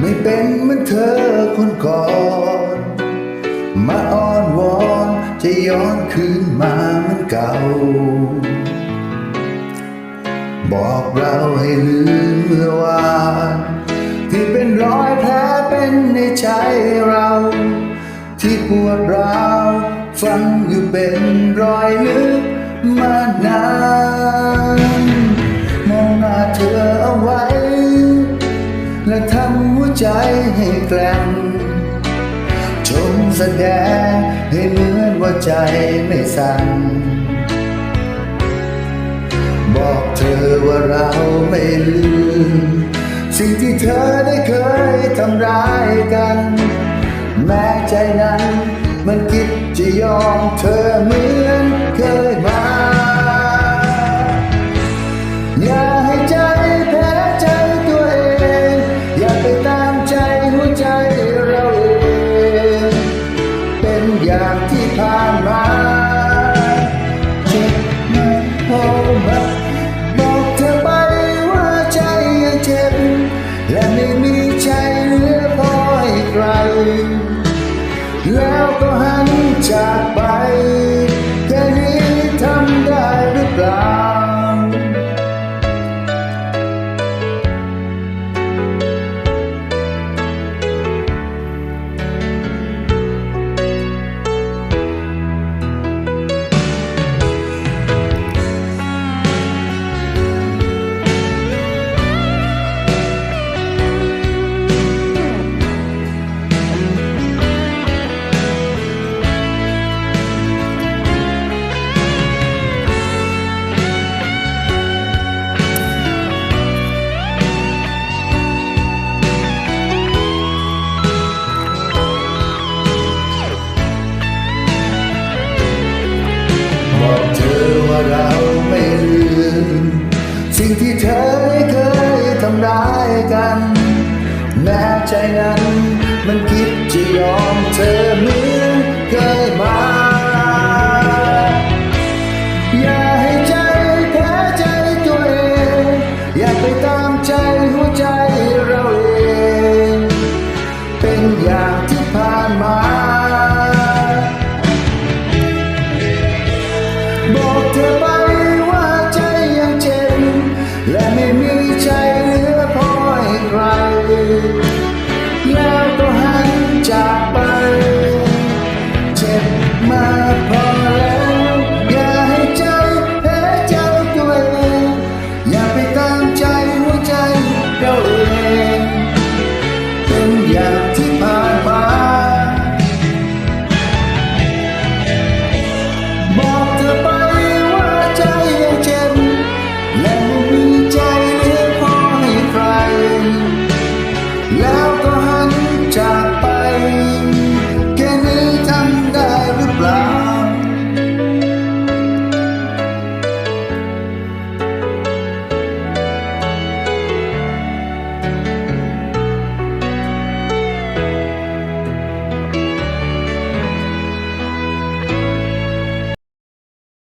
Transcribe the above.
ไม่เป็นเหมือนเธอคนก่อน มาอ้อนวอนจะย้อนคืนมาเหมือนเก่า บอกเราให้ลืมเมื่อวานที่เป็นรอยแผลเป็นในใจเรา ที่ปวดร้าวฝังอยู่เป็นรอยลึก หัวใจให้แกร่งจงแสดงให้เหมือนว่าใจไม่สั่นบอกเธอว่าเราไม่ลืม สิ่งที่เธอได้เคยทำร้ายกัน แม้ใจนั้นมันคิดจะยอมเธอเหมือ แใจนั้น มันคิดจะยอมเธอเหมือนเคยมา อย่าให้ใจแพ้ใจตัวเอง อย่าไปตามใจหัวใจเราเอง เป็นอย่างที่ผ่านมาบอกเธอไป cambiarti mai.